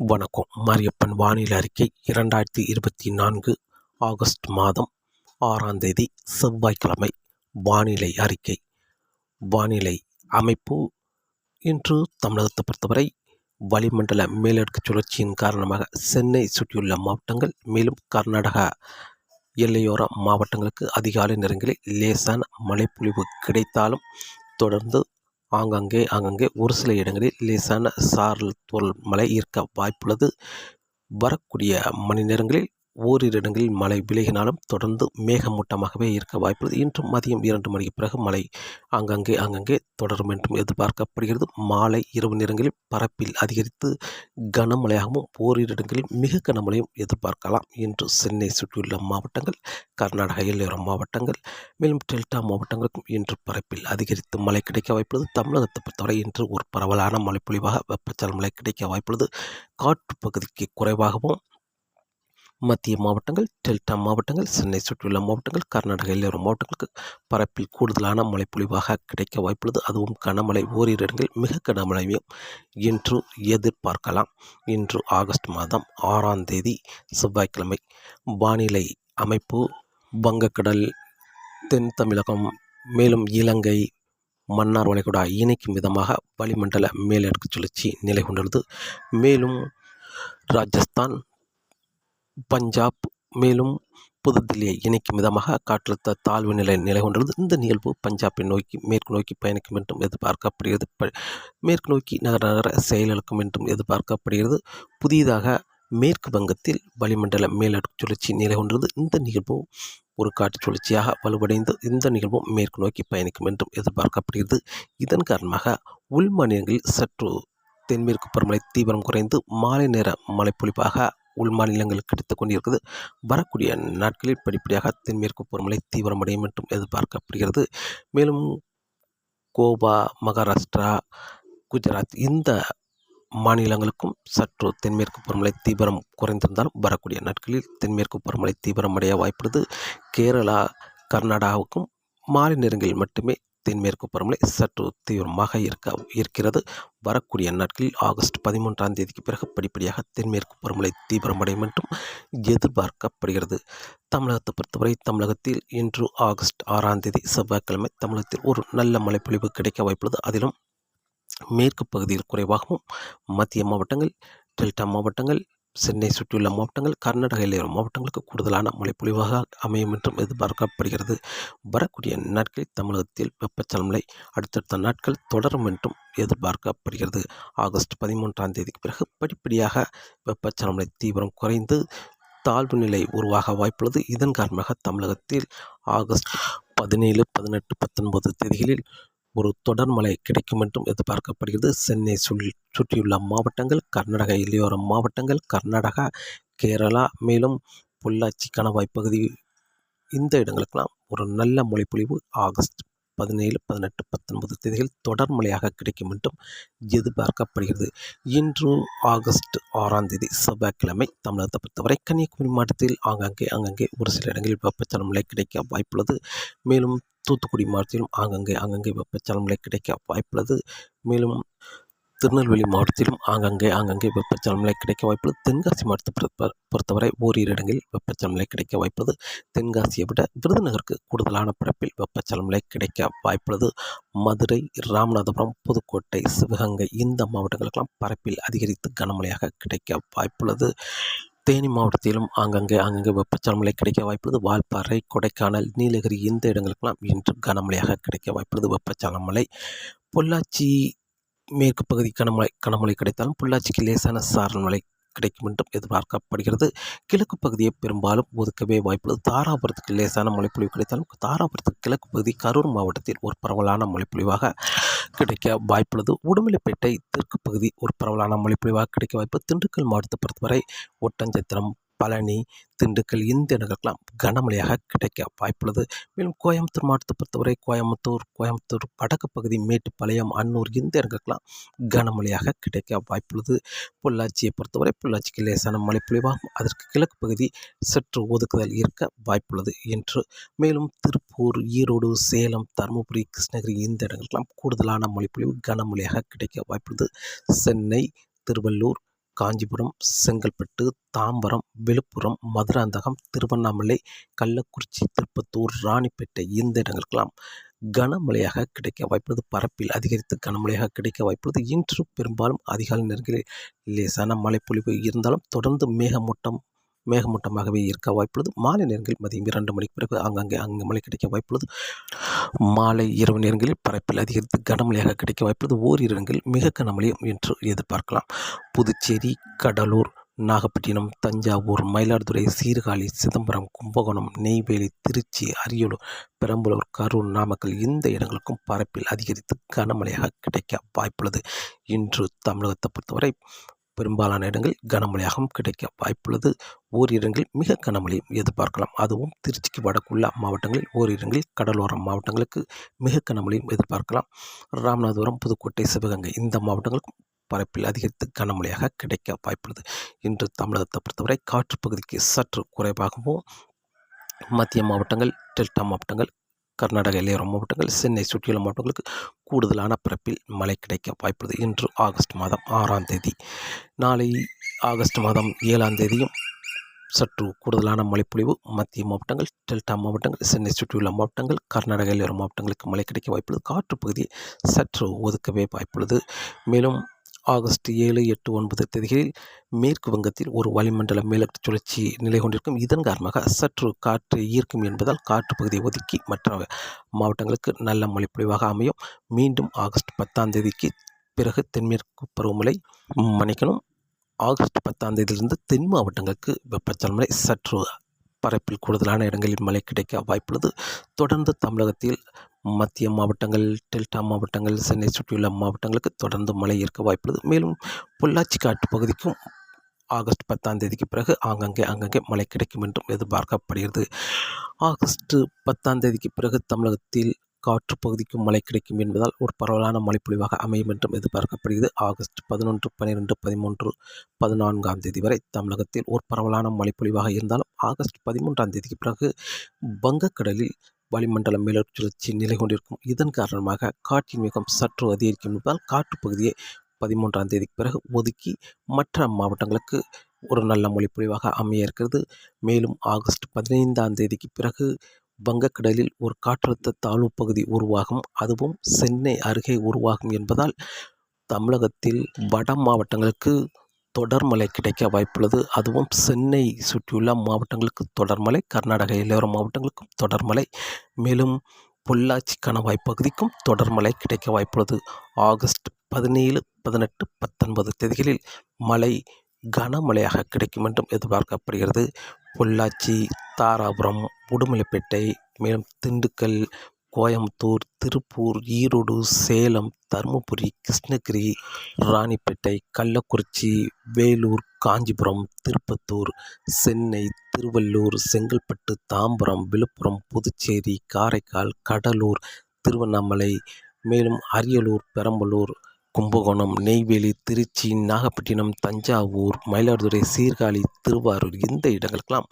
வணக்கம். மாரியப்பன் வானிலை அறிக்கை இரண்டாயிரத்தி இருபத்தி நான்கு ஆகஸ்ட் மாதம் ஆறாம் தேதி செவ்வாய்க்கிழமை. வானிலை அறிக்கை. வானிலை அமைப்பு. இன்று தமிழகத்தை பொறுத்தவரை வளிமண்டல மேலடுக்கு சுழற்சியின் காரணமாக சென்னை சுற்றியுள்ள மாவட்டங்கள் மேலும் கர்நாடகா எல்லையோர மாவட்டங்களுக்கு அதிகாலை நேரங்களில் லேசான மழைப்பொழிவு கிடைத்தாலும் தொடர்ந்து ஆங்காங்கே ஆங்காங்கே ஒரு சில இடங்களில் லேசான சாரல் தோல் மழை இருக்க வாய்ப்புள்ளது. வரக்கூடிய மணி நேரங்களில் ஓரிரு இடங்களில் மழை விலகினாலும் தொடர்ந்து மேகமூட்டமாகவே இருக்க வாய்ப்புள்ளது. இன்று மதியம் இரண்டு மணிக்கு பிறகு மழை அங்கங்கே அங்கங்கே தொடரும் என்றும் எதிர்பார்க்கப்படுகிறது. மாலை இரவு நேரங்களில் பரப்பில் அதிகரித்து கனமழையாகவும் ஓரிரு இடங்களில் மிக கனமழையும் எதிர்பார்க்கலாம். இன்று சென்னை சுற்றியுள்ள மாவட்டங்கள் கர்நாடக எல்லையோர மாவட்டங்கள் மேலும் டெல்டா மாவட்டங்களுக்கும் இன்று பரப்பில் அதிகரித்து மழை கிடைக்க வாய்ப்புள்ளது. தமிழகத்தை பொறுத்தவரை இன்று ஒரு பரவலான மழைப்பொழிவாக வெப்பச்சல மழை கிடைக்க வாய்ப்புள்ளது. காற்று பகுதிக்கு குறைவாகவும் மத்திய மாவட்டங்கள் டெல்டா மாவட்டங்கள் சென்னை சுற்றியுள்ள மாவட்டங்கள் கர்நாடக எல்லோரும் மாவட்டங்களுக்கு பரப்பில் கூடுதலான மழைப்பொழிவாக கிடைக்க வாய்ப்புள்ளது. அதுவும் கனமழை ஓரிரு இடங்கள் மிக கனமழையும் இன்று எதிர்பார்க்கலாம். இன்று ஆகஸ்ட் மாதம் ஆறாம் தேதி செவ்வாய்க்கிழமை வானிலை அமைப்பு வங்கக்கடல் தென் தமிழகம் மேலும் இலங்கை மன்னார் வளைகுடா இணைக்கும் விதமாக வளிமண்டல மேலடுக்கு சுழற்சி நிலை கொண்டுள்ளது. மேலும் ராஜஸ்தான் பஞ்சாப் மேலும் புதுதில்லியை இணைக்கும் விதமாக காற்றழுத்த தாழ்வு நிலை நிலை கொண்டுள்ளது. இந்த நிகழ்வு பஞ்சாபை நோக்கி மேற்கு நோக்கி பயணிக்கும் என்றும் எதிர்பார்க்கப்படுகிறது. மேற்கு நோக்கி நகர நகர செயலிழக்கும் என்றும் எதிர்பார்க்கப்படுகிறது. புதிதாக மேற்கு வங்கத்தில் வளிமண்டல மேலடுக்கு சுழற்சி நிலை கொண்டுள்ளது. இந்த நிகழ்வு ஒரு காற்று சுழற்சியாக வலுவடைந்து இந்த நிகழ்வும் மேற்கு நோக்கி பயணிக்கும் என்றும் எதிர்பார்க்கப்படுகிறது. இதன் காரணமாக உள் மாநிலங்களில் சற்று தென்மேற்கு பருவமழை தீவிரம் குறைந்து மாலை நேர மழைப்பொழிவாக உள் மாநிலங்களுக்கு கிடைத்து வரக்கூடிய நாட்களில் படிப்படியாக தென்மேற்கு பருவமழை தீவிரமடையும் என்றும் எதிர்பார்க்கப்படுகிறது. மேலும் கோவா மகாராஷ்டிரா குஜராத் இந்த மாநிலங்களுக்கும் சற்று தென்மேற்கு பருவமழை தீவிரம் குறைந்திருந்தாலும் வரக்கூடிய நாட்களில் தென்மேற்கு பருவமழை தீவிரமடைய வாய்ப்புள்ளது. கேரளா கர்நாடகாவுக்கும் மாலை நேரங்களில் மட்டுமே தென்மேற்கு பருவமழை சற்று தீவிரமாக இருக்க இருக்கிறது. வரக்கூடிய நாட்களில் ஆகஸ்ட் பதிமூன்றாம் தேதிக்கு பிறகு படிப்படியாக தென்மேற்கு பருவமழை தீவிரமடையும் என்றும் எதிர்பார்க்கப்படுகிறது. தமிழகத்தை பொறுத்தவரை தமிழகத்தில் இன்று ஆகஸ்ட் ஆறாம் தேதி செவ்வாய்க்கிழமை தமிழகத்தில் ஒரு நல்ல மழைப்பொழிவு கிடைக்க வாய்ப்புள்ளது. அதிலும் மேற்கு பகுதியில் குறைவாகவும் மத்திய மாவட்டங்கள் டெல்டா மாவட்டங்கள் சென்னை சுற்றியுள்ள மாவட்டங்கள் கர்நாடக எல்லையோர மாவட்டங்களுக்கு கூடுதலான மழைப்பொழிவாக அமையும் என்றும் எதிர்பார்க்கப்படுகிறது. வரக்கூடிய நாட்களில் தமிழகத்தில் வெப்பச்சலமலை அடுத்தடுத்த நாட்கள் தொடரும் என்றும் எதிர்பார்க்கப்படுகிறது. ஆகஸ்ட் பதிமூன்றாம் தேதிக்கு பிறகு படிப்படியாக வெப்பச்சலமலை தீவிரம் குறைந்து தாழ்வு நிலை உருவாக வாய்ப்புள்ளது. இதன் காரணமாக தமிழகத்தில் ஆகஸ்ட் பதினேழு பதினெட்டு பத்தொன்பது தேதிகளில் ஒரு தொடர் மழை கிடைக்கும் என்றும் எதிர்பார்க்கப்படுகிறது. சென்னை சுல் சுற்றியுள்ள மாவட்டங்கள் கர்நாடக இளையோர மாவட்டங்கள் கர்நாடகா கேரளா மேலும் பொள்ளாச்சி கணவாய் பகுதி இந்த இடங்களுக்கெல்லாம் ஒரு நல்ல மழைப்பொழிவு ஆகஸ்ட் பதினேழு பதினெட்டு பத்தொன்பது தேதிகள் தொடர் மழையாக கிடைக்கும் என்றும் எதிர்பார்க்கப்படுகிறது. இன்று ஆகஸ்ட் ஆறாம் தேதி செவ்வாய்க்கிழமை தமிழகத்தை பொறுத்தவரை கன்னியாகுமரி மாவட்டத்தில் ஆங்காங்கே அங்கங்கே ஒரு சில இடங்களில் வெப்பச்சலன மழை கிடைக்க வாய்ப்புள்ளது. மேலும் தூத்துக்குடி மாவட்டத்திலும் ஆங்கங்கே ஆங்கங்கே வெப்பச்சலன கிடைக்க வாய்ப்புள்ளது. மேலும் திருநெல்வேலி மாவட்டத்திலும் ஆங்கங்கே ஆங்கங்கே வெப்பச்சலன கிடைக்க வாய்ப்புள்ளது. தென்காசி மாவட்டத்தை பொறுத்தவரை ஓரிரு இடங்களில் வெப்பச்சலன கிடைக்க வாய்ப்புள்ளது. தென்காசியை விட விருதுநகருக்கு கூடுதலான பரப்பில் வெப்பச்சலன கிடைக்க வாய்ப்புள்ளது. மதுரை ராமநாதபுரம் புதுக்கோட்டை சிவகங்கை இந்த மாவட்டங்களுக்கெல்லாம் பரப்பில் அதிகரித்து கனமழையாக கிடைக்க வாய்ப்புள்ளது. தேனி மாவட்டத்திலும் ஆங்கங்கே அங்கங்கே வெப்பச்சலமழை கிடைக்க வாய்ப்புள்ளது. வால்பாறை கொடைக்கானல் நீலகிரி இந்த இடங்களுக்கெல்லாம் இன்று கனமழையாக கிடைக்க வாய்ப்புள்ளது. வெப்பச்சலமலை பொள்ளாச்சி மேற்கு பகுதி கனமழை கனமழை கிடைத்தாலும் பொள்ளாச்சிக்கு லேசான சாரல் மழை கிடைக்கும் என்றும் எதிர்பார்க்கப்படுகிறது. கிழக்கு பகுதியை பெரும்பாலும் ஒதுக்கவே வாய்ப்புள்ளது. தாராபுரத்துக்கு லேசான மழைப்பொழிவு கிடைத்தாலும் தாராபுரத்துக்கு கிழக்கு பகுதி கரூர் மாவட்டத்தில் ஒரு பரவலான மழைப்பொழிவாக கிடைக்க வாய்ப்புள்ளது. உடுமலைப்பேட்டை தெற்கு பகுதி ஒரு பரவலான மழைப்பொழிவாக கிடைக்க வாய்ப்பு. திண்டுக்கல் மாவட்டத்தை பொறுத்தவரை ஒட்டஞ்சத்திரம் பழனி திண்டுக்கல் இந்த இடங்களுக்கெல்லாம் கனமழையாக கிடைக்க வாய்ப்புள்ளது. மேலும் கோயம்புத்தூர் மாவட்டத்தை பொறுத்தவரை கோயம்புத்தூர் கோயம்புத்தூர் வடக்கு பகுதி மேட்டுப்பாளையம் அன்னூர் இந்த இடங்களுக்கெல்லாம் கனமழையாக கிடைக்க வாய்ப்புள்ளது. பொள்ளாச்சியை பொறுத்தவரை பொள்ளாச்சிக்கு லேசான மழை பொழிவாகும். அதற்கு கிழக்கு பகுதி சற்று ஒதுக்குதல் இருக்க வாய்ப்புள்ளது என்று. மேலும் திருப்பூர் ஈரோடு சேலம் தருமபுரி கிருஷ்ணகிரி இந்த இடங்களுக்கெல்லாம் கூடுதலான மழைப்பொழிவு கனமழையாக கிடைக்க வாய்ப்புள்ளது. சென்னை திருவள்ளூர் காஞ்சிபுரம் செங்கல்பட்டு தாம்பரம் விழுப்புரம் மதுராந்தகம் திருவண்ணாமலை கள்ளக்குறிச்சி திருப்பத்தூர் ராணிப்பேட்டை இந்த இடங்களுக்கெல்லாம் கனமழையாக கிடைக்க வாய்ப்புள்ளது. பரப்பில் அதிகரித்து கனமழையாக கிடைக்க வாய்ப்புள்ளது. இன்று பெரும்பாலும் அதிகாலை நேரங்களில் லேசான மழைப்பொழிவு இருந்தாலும் தொடர்ந்து மேகமூட்டம் மேகமூட்டமாகவே இருக்க வாய்ப்புள்ளது. மாலை நேரங்களில் மதியம் இரண்டு மணிக்கு பிறகு அங்கங்கே அங்கே மழை கிடைக்க வாய்ப்புள்ளது. மாலை இரவு நேரங்களில் பரப்பில் அதிகரித்து கனமழையாக கிடைக்க வாய்ப்புள்ளது. ஓரிரு இடங்களில் மிக கனமழையும் என்று எதிர்பார்க்கலாம். புதுச்சேரி கடலூர் நாகப்பட்டினம் தஞ்சாவூர் மயிலாடுதுறை சீர்காழி சிதம்பரம் கும்பகோணம் நெய்வேலி திருச்சி அரியலூர் பெரம்பலூர் கரூர் நாமக்கல் இந்த இடங்களுக்கும் பரப்பில் அதிகரித்து கனமழையாக கிடைக்க வாய்ப்புள்ளது. இன்று தமிழகத்தை பொறுத்தவரை பெரும்பாலான இடங்கள் கனமழையாகவும் கிடைக்க வாய்ப்புள்ளது. ஓரிடங்களில் மிக கனமழையும் எதிர்பார்க்கலாம். அதுவும் திருச்சிக்கு வடக்குள்ள மாவட்டங்களில் ஓரிடங்களில் கடலோர மாவட்டங்களுக்கு மிக கனமழையும் எதிர்பார்க்கலாம். ராமநாதபுரம் புதுக்கோட்டை சிவகங்கை இந்த மாவட்டங்களுக்கும் பரப்பில் அதிகரித்து கனமழையாக கிடைக்க வாய்ப்புள்ளது. இன்று தமிழகத்தை பொறுத்தவரை காற்று பகுதிக்கு சற்று குறைவாகவும் மத்திய மாவட்டங்கள் டெல்டா மாவட்டங்கள் கர்நாடக எல்லையோர மாவட்டங்கள் சென்னை சுற்றியுள்ள மாவட்டங்களுக்கு கூடுதலான பரப்பில் மழை கிடைக்க வாய்ப்புள்ளது. இன்று ஆகஸ்ட் மாதம் ஆறாம் தேதி. நாளை ஆகஸ்ட் மாதம் ஏழாம் தேதியும் சற்று கூடுதலான மழைப்பொழிவு மத்திய மாவட்டங்கள் டெல்டா மாவட்டங்கள் சென்னை சுற்றியுள்ள மாவட்டங்கள் கர்நாடக எல்லையோர மாவட்டங்களுக்கு மழை கிடைக்க வாய்ப்புள்ளது. காற்று பகுதியை சற்று ஒதுக்கவே வாய்ப்புள்ளது. மேலும் ஆகஸ்ட் ஏழு எட்டு ஒன்பது தேதிகளில் மேற்கு வங்கத்தில் ஒரு வளிமண்டல மேலட்டு சுழற்சி நிலை கொண்டிருக்கும். இதன் காரணமாக சற்று காற்று ஈர்க்கும் என்பதால் காற்று பகுதியை ஒதுக்கி மற்ற மாவட்டங்களுக்கு நல்ல மழைப்பொழிவாக அமையும். மீண்டும் ஆகஸ்ட் பத்தாம் தேதிக்கு பிறகு தென்மேற்கு பருவமழை மன்னிக்கணும். ஆகஸ்ட் பத்தாம் தேதியிலிருந்து தென் மாவட்டங்களுக்கு வெப்பச்சலமழை சற்று பரப்பில் கூடுதலான இடங்களில் மழை கிடைக்க வாய்ப்புள்ளது தொடர்ந்து தமிழகத்தில் மத்திய மாவட்டங்கள் டெல்டா மாவட்டங்கள் சென்னை சுற்றியுள்ள மாவட்டங்களுக்கு தொடர்ந்து மழை இருக்க வாய்ப்புள்ளது மேலும் பொள்ளாச்சி காட்டு பகுதிக்கும் ஆகஸ்ட் பத்தாம் தேதிக்கு பிறகு ஆங்கங்கே அங்கங்கே மழை கிடைக்கும் என்றும் எதிர்பார்க்கப்படுகிறது. ஆகஸ்ட் பத்தாம் தேதிக்கு பிறகு தமிழகத்தில் காற்று பகுதிக்கும் மழை கிடைக்கும் என்பதால் ஒரு பரவலான மழைப்பொழிவாக அமையும் என்றும் எதிர்பார்க்கப்படுகிறது. ஆகஸ்ட் பதினொன்று பன்னிரெண்டு பதிமூன்று பதினான்காம் தேதி வரை தமிழகத்தில் ஒரு பரவலான மழைப்பொழிவாக இருந்தாலும் ஆகஸ்ட் பதிமூன்றாம் தேதிக்கு பிறகு வங்கக்கடலில் வளிமண்டல மேலச்சுழற்சி நிலை கொண்டிருக்கும். இதன் காரணமாக காற்றின் வேகம் சற்று அதிகரிக்கும் என்பதால் காற்றுப்பகுதியை பதிமூன்றாம் தேதிக்கு பிறகு ஒதுக்கி மற்ற மாவட்டங்களுக்கு ஒரு நல்ல மொழிப்பொழிவாக அமைய இருக்கிறது. மேலும் ஆகஸ்ட் பதினைந்தாம் தேதிக்கு பிறகு வங்கக்கடலில் ஒரு காற்றழுத்த தாழ்வு பகுதி உருவாகும். அதுவும் சென்னை அருகே உருவாகும் என்பதால் தமிழகத்தில் வட மாவட்டங்களுக்கு தொடர்மழை கிடைக்க வாய்ப்புள்ளது. அதுவும் சென்னை சுற்றியுள்ள மாவட்டங்களுக்கு தொடர்மழை கர்நாடக எல்லையோர மாவட்டங்களுக்கும் தொடர்மழை மேலும் பொள்ளாச்சி கணவாய் பகுதிக்கும் தொடர்மழை கிடைக்க வாய்ப்புள்ளது. ஆகஸ்ட் பதினேழு பதினெட்டு பத்தொன்பது தேதிகளில் மழை கனமழையாக கிடைக்கும் என்றும் எதிர்பார்க்கப்படுகிறது. பொள்ளாச்சி தாராபுரம் உடுமலைப்பேட்டை மேலும் திண்டுக்கல் கோயம்புத்தூர் திருப்பூர் ஈரோடு சேலம் தருமபுரி கிருஷ்ணகிரி ராணிப்பேட்டை கள்ளக்குறிச்சி வேலூர் காஞ்சிபுரம் திருப்பத்தூர் சென்னை திருவள்ளூர் செங்கல்பட்டு தாம்பரம் விழுப்புரம் புதுச்சேரி காரைக்கால் கடலூர் திருவண்ணாமலை மேலும் அரியலூர் பெரம்பலூர் கும்பகோணம் நெய்வேலி திருச்சி நாகப்பட்டினம் தஞ்சாவூர் மயிலாடுதுறை சீர்காழி திருவாரூர் இந்த இடங்களுக்கெல்லாம்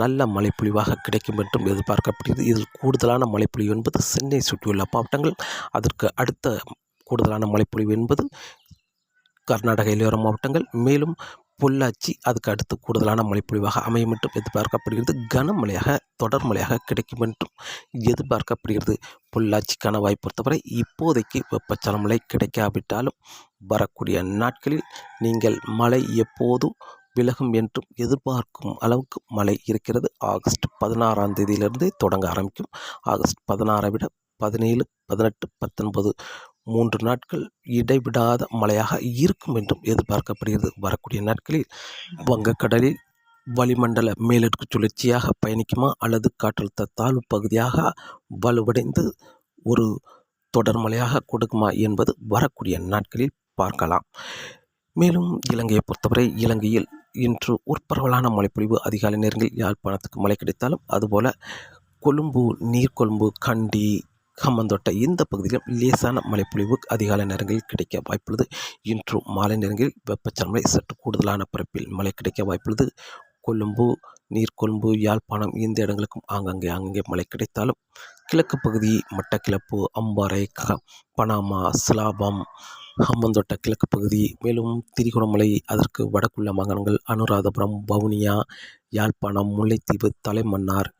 நல்ல மழைப்பொழிவாக கிடைக்கும் என்றும் எதிர்பார்க்கப்படுகிறது. இதில் கூடுதலான மழைப்பொழிவு என்பது சென்னை சுற்றியுள்ள மாவட்டங்கள். அதற்கு அடுத்த கூடுதலான மழைப்பொழிவு என்பது கர்நாடக இளையோர மாவட்டங்கள். மேலும் பொள்ளாச்சி அதுக்கு அடுத்து கூடுதலான மழைப்பொழிவாக அமையும் என்றும் எதிர்பார்க்கப்படுகிறது. கனமழையாக தொடர் மழையாக கிடைக்கும் என்றும் எதிர்பார்க்கப்படுகிறது. பொள்ளாச்சிக்கான வாய்ப்பு பொறுத்தவரை இப்போதைக்கு வெப்பச்சலமழை கிடைக்காவிட்டாலும் வரக்கூடிய நாட்களில் நீங்கள் மழை எப்போதும் விலகும் என்றும் எதிர்பார்க்கும் அளவுக்கு மழை இருக்கிறது. ஆகஸ்ட் பதினாறாம் தேதியிலிருந்தே தொடங்க ஆரம்பிக்கும். ஆகஸ்ட் பதினாறை விட பதினேழு பதினெட்டு பத்தொன்பது மூன்று நாட்கள் இடைவிடாத மழையாக இருக்கும் என்றும் எதிர்பார்க்கப்படுகிறது. வரக்கூடிய நாட்களில் வங்கக்கடலில் வளிமண்டல மேலடுக்கு சுழற்சியாக பயணிக்குமா அல்லது காற்றழுத்த தாழ்வு பகுதியாக வலுவடைந்து ஒரு தொடர் மழையாக கொடுக்குமா என்பது வரக்கூடிய நாட்களில் பார்க்கலாம். மேலும் இலங்கையை பொறுத்தவரை இலங்கையில் இன்று ஒரு பரவலான மழைப்பொழிவு அதிகாலை நேரங்களில் யாழ்ப்பாணத்துக்கு மழை கிடைத்தாலும் அதுபோல கொழும்பு நீர்கொழும்பு கண்டி கம்மந்தோட்ட இந்த பகுதியிலும் லேசான மழைப்பொழிவு அதிகாலை நேரங்களில் கிடைக்க வாய்ப்புள்ளது. இன்று மாலை நேரங்களில் வெப்பச்சலமழை சற்று கூடுதலான பரப்பில் மழை கிடைக்க வாய்ப்புள்ளது. கொழும்பு நீர்கொழும்பு யாழ்ப்பாணம் இந்த இடங்களுக்கும் ஆங்காங்கே அங்கே மழை கிடைத்தாலும் கிழக்கு பகுதி மட்டக்கிளப்பு அம்பாறை க பனாமா சிலாபம் ஹம்மந்தோட்ட கிழக்கு பகுதி மேலும் திரிகோணமலை அதற்கு வடக்குள்ள மாகாணங்கள் அனுராதபுரம் வவுனியா யாழ்ப்பாணம் முல்லைத்தீவு தலைமன்னார்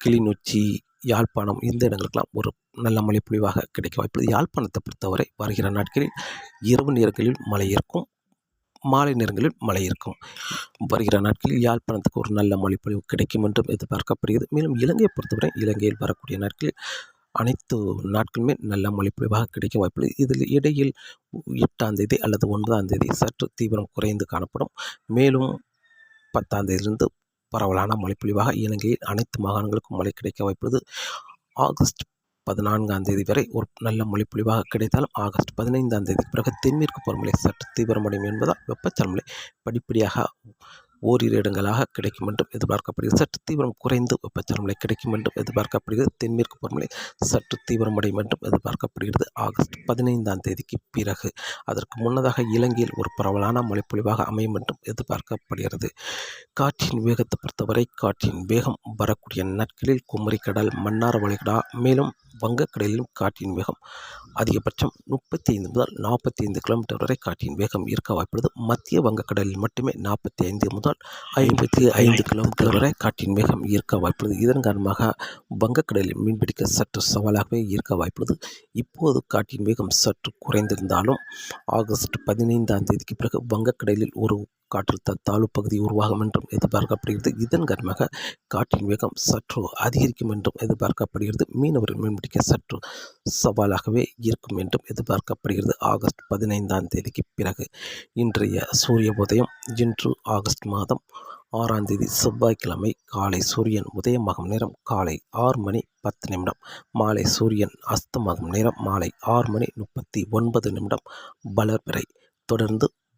கிளிநொச்சி யாழ்ப்பாணம் இந்த இடங்களுக்கெல்லாம் ஒரு நல்ல மழை பொழிவாக கிடைக்க வாய்ப்புள்ளது யாழ்ப்பாணத்தை பொறுத்தவரை வருகிற நாட்களில் இரவு நேரங்களில் மழை இருக்கும் மாலை நேரங்களில் மழை இருக்கும். வருகிற நாட்களில் யாழ்ப்பாணத்துக்கு ஒரு நல்ல மழைப்பொழிவு கிடைக்கும் என்றும் எதிர்பார்க்கப்படுகிறது. மேலும் இலங்கையை பொறுத்தவரை இலங்கையில் வரக்கூடிய நாட்களில் அனைத்து நாட்களுமே நல்ல மழைப்பொழிவாக கிடைக்க வாய்ப்புள்ளது இதில் இடையில் எட்டாம் தேதி அல்லது ஒன்பதாம் தேதி சற்று தீவிரம் குறைந்து காணப்படும். மேலும் பத்தாம் தேதியிலிருந்து பரவலான மழைப்பொழிவாக இலங்கையில் அனைத்து மாகாணங்களுக்கும் மழை கிடைக்க வாய்ப்புள்ளது. ஆகஸ்ட் பதினான்காம் தேதி வரை ஒரு நல்ல மழைப்பொழிவாக கிடைத்தாலும் ஆகஸ்ட் பதினைந்தாம் தேதி பிறகு தென்மேற்கு பருவமழை சற்று தீவிரமடையும் என்பதால் வெப்பச்சலமலை படிப்படியாக ஓரிரு இடங்களாக கிடைக்கும் என்றும் எதிர்பார்க்கப்படுகிறது. சற்று தீவிரம் குறைந்து வெப்பச்சலமலை கிடைக்கும் என்றும் எதிர்பார்க்கப்படுகிறது. தென்மேற்கு பருவமழை சற்று தீவிரமடையும் என்றும் எதிர்பார்க்கப்படுகிறது. ஆகஸ்ட் பதினைந்தாம் தேதிக்கு பிறகு அதற்கு முன்னதாக இலங்கையில் ஒரு பரவலான மழைப்பொழிவாக அமையும் என்றும் எதிர்பார்க்கப்படுகிறது. காற்றின் வேகத்தை பொறுத்தவரை காற்றின் வேகம் வரக்கூடிய நாட்களில் குமரிக்கடல் மன்னார் வளைகுடா மேலும் வங்கக்கடலிலும் காற்றின் வேகம் அதிகபட்சம் முப்பத்தி ஐந்து முதல் நாற்பத்தி ஐந்து கிலோமீட்டர் வரை காற்றின் வேகம் இருக்க வாய்ப்புள்ளது. மத்திய வங்கக்கடலில் மட்டுமே நாற்பத்தி ஐந்து முதல் ஐம்பத்தி ஐந்து கிலோமீட்டர் வரை காற்றின் வேகம் இருக்க வாய்ப்புள்ளது. இதன் காரணமாக வங்கக்கடலில் மீன்பிடிக்க சற்று சவாலாகவே இருக்க வாய்ப்புள்ளது. இப்போது காற்றின் வேகம் சற்று குறைந்திருந்தாலும் ஆகஸ்ட் பதினைந்தாம் தேதிக்கு பிறகு வங்கக்கடலில் ஒரு காற்றழுத்த தாழ்வு பகுதி உருவாகும் என்றும் எதிர்பார்க்கப்படுகிறது. இதன் காரணமாக காற்றின் வேகம் சற்று அதிகரிக்கும் என்றும் எதிர்பார்க்கப்படுகிறது. மீனவர்கள் மீன்பிடிக்க சற்று சவாலாகவே இருக்கும் என்றும் எதிர்பார்க்கப்படுகிறது. ஆகஸ்ட் பதினைந்தாம் தேதிக்கு பிறகு இன்றைய சூரிய உதயம் இன்று ஆகஸ்ட் மாதம் ஆறாம் தேதி செவ்வாய்க்கிழமை காலை சூரியன் உதயமாகும் நேரம் காலை ஆறு மணி பத்து நிமிடம் மாலை சூரியன் அஸ்தமாகும் நேரம் மாலை ஆறு மணி முப்பத்தி ஒன்பது நிமிடம். வளர்பிறை தொடர்ந்து